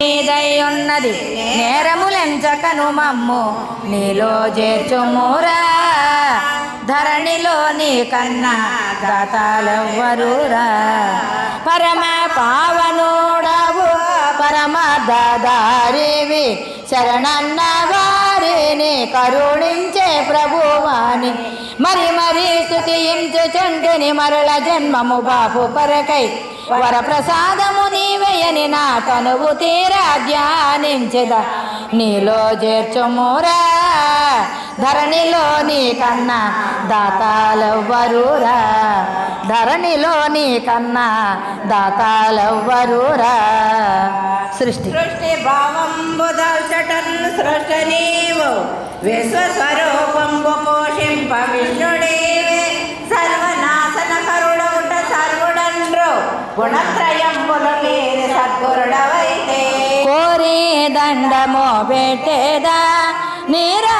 నీదయ్యున్నది నేరములెంచకను మమ్ము. నీలో చేర్చుమురా. ధరణిలో నీ కన్నా దాతాలెవ్వరురా పరమ పావనుడవు. పరమ దాదారివి. శరణన్న వారిని కరుణించే ప్రభువాని. మరి మరి స్థుతించుచుంటిని మరల జన్మము బాపు పరకై వరప్రసాదము నీవేయని నా తనువు తీరా ధ్యానించద. నీలో చేర్చుమురా ధరణిలో నీ కన్నా దాతాలవ్వరురా. ధరణిలో నీ కన్నా దాతాలవ్వరురా. సృష్టి. సృష్టి భావంబు దల్చటన్ సృష్ట నీవు విశ్వస్వరూపంబు పోషింప విష్ణుడేవే. సర్వనాశన కరుడవుట సర్వుడండ్రు. గుణత్రయంబులు మీరి సద్గురుడవైతే. కోరి దండమో పెట్టేదా? నిరాకార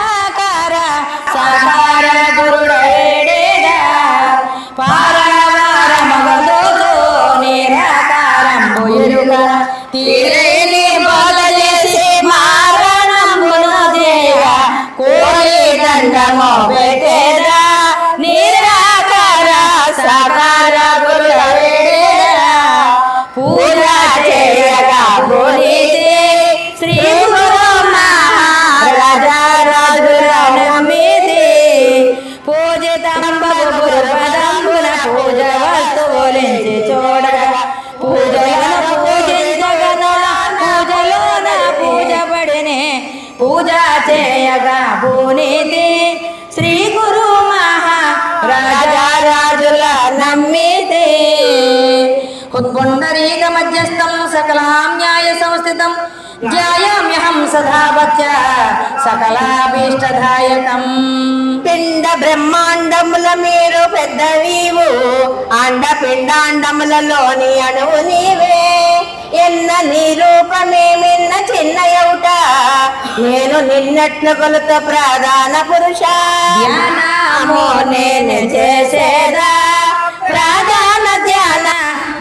పూజ చేయగా పూనీతి శ్రీ గురు మహారాజా రాజుల నమ్మితే. ఉత్పుండరీక మధ్యస్థం సకలామ్యాయ సంస్థితం. ధ్యాయామ్యహం సదా వచ్చ సకలాభీష్టదాయకం. పిండ బ్రహ్మాండముల మీరు పెద్దవీవు. అండ పిండాండములలోని అణువు నీవే. ఎన్న నీ రూపమేమిన్న చిన్నయౌట నేను నిన్నట్లు కొలత ప్రధాన పురుష. ధ్యానము నేను చేసేదా? ప్రధాన ధ్యాన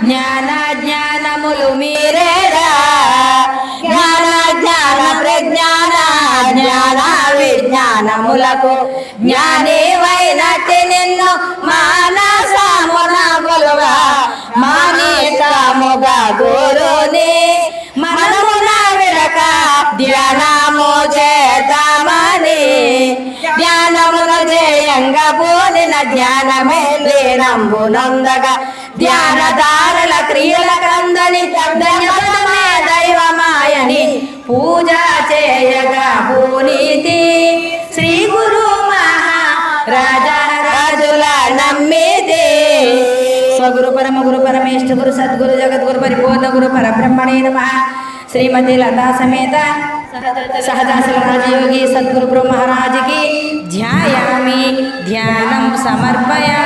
జ్ఞాన జ్ఞానములు మీరేరా జ్ఞాన జ్ఞాన ప్రజ్ఞాన జ్ఞాన విజ్ఞానములకు జ్ఞానేవైనట్టి నిన్ను ధ్యానము చేద్దామని ధ్యానమున జయంగా పోలిన ధ్యానమే లేనంబు నొందగా ధ్యానదారుల క్రియల కందని ధన్యపదమే దైవమాయని పూజ చేయగా పూనీతి. శ్రీ గురు మహారాజా రాజుల నమ్మితే. స్వగురు పరమ గురు పరమేష్ఠ గురు సద్గురు జగద్గురు పరిపూర్ణ గురు పరబ్రహ్మణే నమ. శ్రీమతి లతా సమేత సహజాసల రాజయోగి సద్గురు బ్రహ్మరాజుకి ధ్యాయామి ధ్యానం సమర్పయా